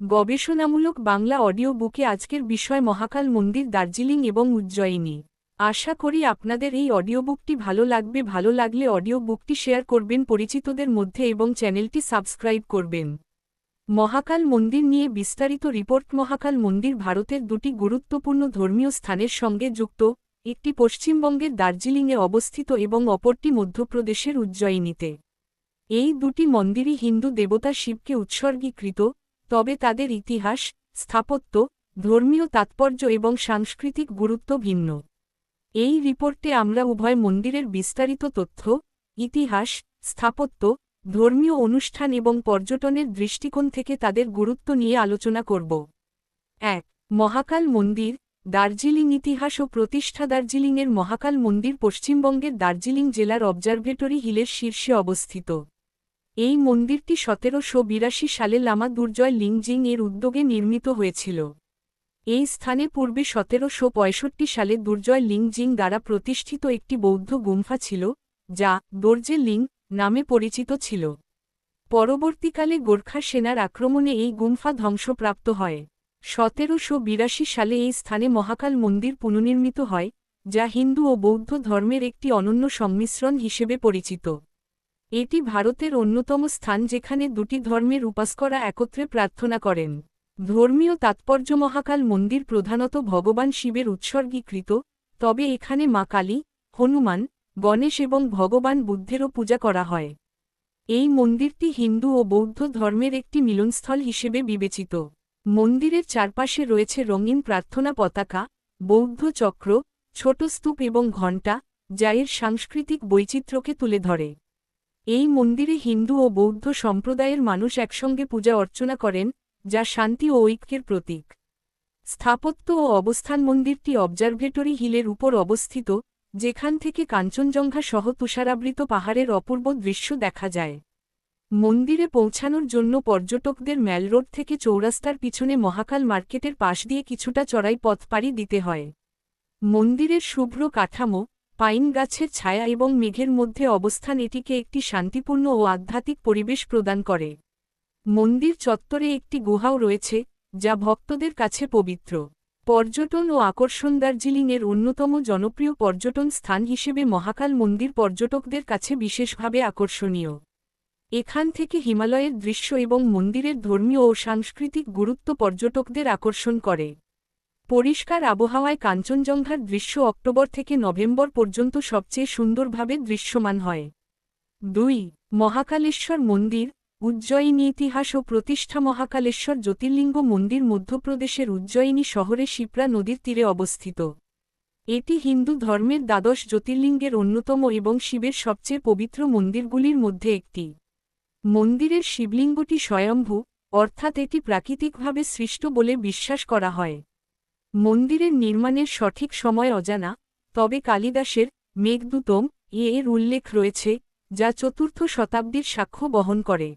গবেষণামূলক বাংলা অডিও বুকে আজকের বিষয় মহাকাল মন্দির, দার্জিলিং এবং উজ্জয়িনী। আশা করি আপনাদের এই অডিও বুকটি ভালো লাগবে। ভালো লাগলে অডিও বুকটি শেয়ার করবেন, পরিচিতদের মধ্যে এবং চ্যানেলটি সাবস্ক্রাইব করবেন। মহাকাল মন্দির নিয়ে বিস্তারিত রিপোর্ট। মহাকাল মন্দির ভারতের দুটি গুরুত্বপূর্ণ ধর্মীয় স্থানের সঙ্গে যুক্ত। একটি পশ্চিমবঙ্গের দার্জিলিংয়ে অবস্থিত এবং অপরটি মধ্যপ্রদেশের উজ্জয়িনীতে। এই দুটি মন্দিরই হিন্দু দেবতা শিবকে উৎসর্গীকৃত। তবে তাদের ইতিহাস, স্থাপত্য, ধর্মীয় তাৎপর্য এবং সাংস্কৃতিক গুরুত্ব ভিন্ন। এই রিপোর্টে আমরা উভয় মন্দিরের বিস্তারিত তথ্য, ইতিহাস, স্থাপত্য, ধর্মীয় অনুষ্ঠান এবং পর্যটনের দৃষ্টিকোণ থেকে তাদের গুরুত্ব নিয়ে আলোচনা করব। এক, মহাকাল মন্দির, দার্জিলিং ইতিহাস ও প্রতিষ্ঠা দার্জিলিংয়ের মহাকাল মন্দির পশ্চিমবঙ্গের দার্জিলিং জেলার অবজারভেটরি হিলের শীর্ষে অবস্থিত। এই মন্দিরটি সতেরোশো বিরাশি সালে লামা দুর্জয় লিংজিং এর উদ্যোগে নির্মিত হয়েছিল। এই স্থানে পূর্বে সতেরোশো পঁয়ষট্টি সালে দুর্জয় লিংজিং দ্বারা প্রতিষ্ঠিত একটি বৌদ্ধ গুম্ফা ছিল, যা দর্জে লিং নামে পরিচিত ছিল। পরবর্তীকালে গোর্খা সেনার আক্রমণে এই গুম্ফা ধ্বংসপ্রাপ্ত হয়। সতেরোশো বিরাশি সালে এই স্থানে মহাকাল মন্দির পুনর্নির্মিত হয়, যা হিন্দু ও বৌদ্ধ ধর্মের একটি অনন্য সংমিশ্রণ হিসেবে পরিচিত। এটি ভারতের অন্যতম স্থান যেখানে দুটি ধর্মের উপাসকরা একত্রে প্রার্থনা করেন। ধর্মীয় তাৎপর্য মহাকাল মন্দির প্রধানত ভগবান শিবের উৎসর্গীকৃত, তবে এখানে মা কালী, হনুমান, গণেশ এবং ভগবান বুদ্ধেরও পূজা করা হয়। এই মন্দিরটি হিন্দু ও বৌদ্ধ ধর্মের একটি মিলনস্থল হিসেবে বিবেচিত। মন্দিরের চারপাশে রয়েছে রঙিন প্রার্থনা পতাকা, বৌদ্ধ চক্র, ছোট স্তূপ এবং ঘণ্টা, যা এর সাংস্কৃতিক বৈচিত্র্যকে তুলে ধরে। এই মন্দিরে হিন্দু ও বৌদ্ধ সম্প্রদায়ের মানুষ একসঙ্গে পূজা অর্চনা করেন, যা শান্তি ও ঐক্যের প্রতীক। স্থাপত্য ও অবস্থান মন্দিরটি অবজারভেটরি হিলের উপর অবস্থিত, যেখান থেকে কাঞ্চনজঙ্ঘা সহ তুষারাবৃত পাহাড়ের অপূর্ব দৃশ্য দেখা যায়। মন্দিরে পৌঁছানোর জন্য পর্যটকদের ম্যালরোড থেকে চৌরাস্তার পিছনে মহাকাল মার্কেটের পাশ দিয়ে কিছুটা চড়াই পথ পাড়ি দিতে হয়। মন্দিরের শুভ্র কাঠামো পাইন গাছের ছায়া এবং মেঘের মধ্যে অবস্থান এটিকে একটি শান্তিপূর্ণ ও আধ্যাত্মিক পরিবেশ প্রদান করে। মন্দির চত্বরে একটি গুহাও রয়েছে, যা ভক্তদের কাছে পবিত্র। পর্যটন ও আকর্ষণ দার্জিলিংয়ের অন্যতম জনপ্রিয় পর্যটন স্থান হিসেবে মহাকাল মন্দির পর্যটকদের কাছে বিশেষভাবে আকর্ষণীয়। এখান থেকে হিমালয়ের দৃশ্য এবং মন্দিরের ধর্মীয় ও সাংস্কৃতিক গুরুত্ব পর্যটকদের আকর্ষণ করে। পরিষ্কার আবহাওয়ায় কাঞ্চনজঙ্ঘার দৃশ্য অক্টোবর থেকে নভেম্বর পর্যন্ত সবচেয়ে সুন্দরভাবে দৃশ্যমান হয়। দুই, মহাকালেশ্বর মন্দির, উজ্জয়িনী ইতিহাস ও প্রতিষ্ঠা মহাকালেশ্বর জ্যোতির্লিঙ্গ মন্দির মধ্যপ্রদেশের উজ্জয়িনী শহরে শিপ্রা নদীর তীরে অবস্থিত। এটি হিন্দু ধর্মের দ্বাদশ জ্যোতির্লিঙ্গের অন্যতম এবং শিবের সবচেয়ে পবিত্র মন্দিরগুলির মধ্যে একটি। মন্দিরের শিবলিঙ্গটি স্বয়ম্ভু, অর্থাৎ এটি প্রাকৃতিকভাবে সৃষ্ট বলে বিশ্বাস করা হয়। মন্দিরের নির্মাণের সঠিক সময় অজানা, তবে কালিদাসের মেঘদূতম এ এর উল্লেখ রয়েছে, যা চতুর্থ শতাব্দীর সাক্ষ্য বহন করে।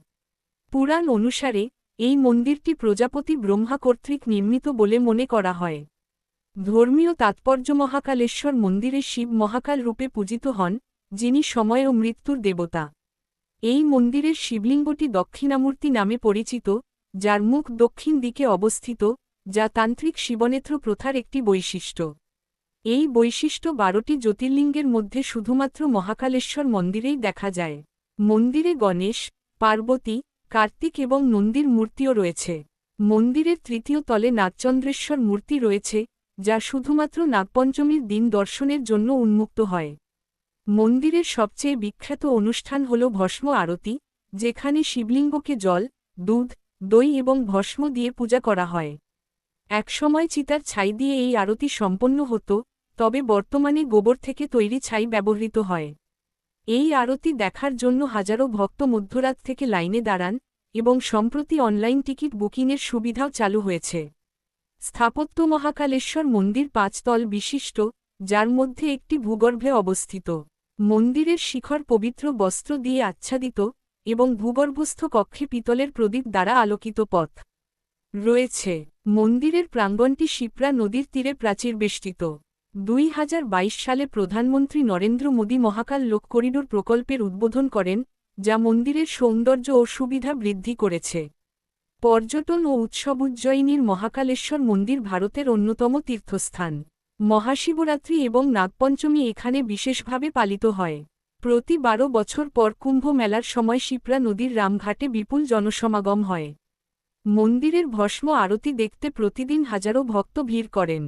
পুরাণ অনুসারে, এই মন্দিরটি প্রজাপতি ব্রহ্মা কর্তৃক নির্মিত বলে মনে করা হয়। ধর্মীয় তাৎপর্য মহাকালেশ্বর মন্দিরে শিব মহাকাল রূপে পূজিত হন, যিনি সময় ও মৃত্যুর দেবতা। এই মন্দিরের শিবলিঙ্গটি দক্ষিণামূর্তি নামে পরিচিত, যার মুখ দক্ষিণ দিকে অবস্থিত যা তান্ত্রিক শিবনেত্র প্রথার একটি বৈশিষ্ট্য। এই বৈশিষ্ট্য বারোটি জ্যোতির্লিঙ্গের মধ্যে শুধুমাত্র মহাকালেশ্বর মন্দিরেই দেখা যায়। মন্দিরে গণেশ, পার্বতী, কার্তিক এবং নন্দীর মূর্তিও রয়েছে। মন্দিরের তৃতীয় তলে নাগচন্দ্রেশ্বর মূর্তি রয়েছে, যা শুধুমাত্র নাগপঞ্চমীর দিন দর্শনের জন্য উন্মুক্ত হয়। মন্দিরের সবচেয়ে বিখ্যাত অনুষ্ঠান হল ভস্ম আরতি, যেখানে শিবলিঙ্গকে জল, দুধ, দই এবং ভস্ম দিয়ে পূজা করা হয়। একসময় চিতার ছাই দিয়ে এই আরতি সম্পন্ন হতো, তবে বর্তমানে গোবর থেকে তৈরি ছাই ব্যবহৃত হয়। এই আরতি দেখার জন্য হাজারো ভক্ত মধ্যরাত থেকে লাইনে দাঁড়ান এবং সম্প্রতি অনলাইন টিকিট বুকিংয়ের সুবিধাও চালু হয়েছে। স্থাপত্য মহাকালেশ্বর মন্দির পাঁচতল বিশিষ্ট, যার মধ্যে একটি ভূগর্ভে অবস্থিত। মন্দিরের শিখর পবিত্র বস্ত্র দিয়ে আচ্ছাদিত এবং ভূগর্ভস্থ কক্ষে পিতলের প্রদীপ দ্বারা আলোকিত পথ। রয়েছে। মন্দিরের প্রাঙ্গণটি শিপ্রা নদীর তীরে প্রাচীর বেষ্টিত দুই সালে প্রধানমন্ত্রী নরেন্দ্র মোদী মহাকাল লোক করিডোর প্রকল্পের উদ্বোধন করেন, যা মন্দিরের সৌন্দর্য ও সুবিধা বৃদ্ধি করেছে। পর্যটন ও উৎসব উজ্জয়িনীর মহাকালেশ্বর মন্দির ভারতের অন্যতম তীর্থস্থান। মহাশিবরাত্রি এবং নাগপঞ্চমী এখানে বিশেষভাবে পালিত হয়। প্রতি বারো বছর পর কুম্ভ মেলার সময় শিপ্রা নদীর রামঘাটে বিপুল জনসমাগম হয়। মন্দিরের ভস্ম আরতি দেখতে প্রতিদিন হাজারো ভক্ত ভিড় করেন।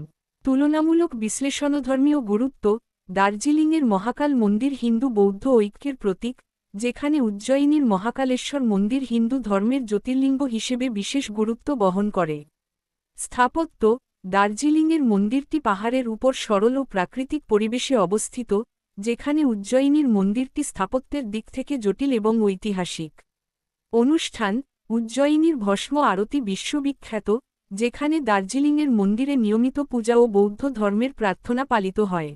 তুলনামূলক বিশ্লেষণধর্মীয় গুরুত্ব দার্জিলিংয়ের মহাকাল মন্দির হিন্দু বৌদ্ধ ঐক্যের প্রতীক, যেখানে উজ্জয়িনীর মহাকালেশ্বর মন্দির হিন্দু ধর্মের জ্যোতির্লিঙ্গ হিসেবে বিশেষ গুরুত্ব বহন করে। স্থাপত্য, দার্জিলিংয়ের মন্দিরটি পাহাড়ের উপর সরল ও প্রাকৃতিক পরিবেশে অবস্থিত, যেখানে উজ্জয়িনীর মন্দিরটি স্থাপত্যের দিক থেকে জটিল এবং ঐতিহাসিক। অনুষ্ঠান উজ্জয়িনীর ভস্ম আরতি বিশ্ববিখ্যাত, যেখানে দার্জিলিংয়ের মন্দিরে নিয়মিত পূজা ও বৌদ্ধ ধর্মের প্রার্থনা পালিত হয়।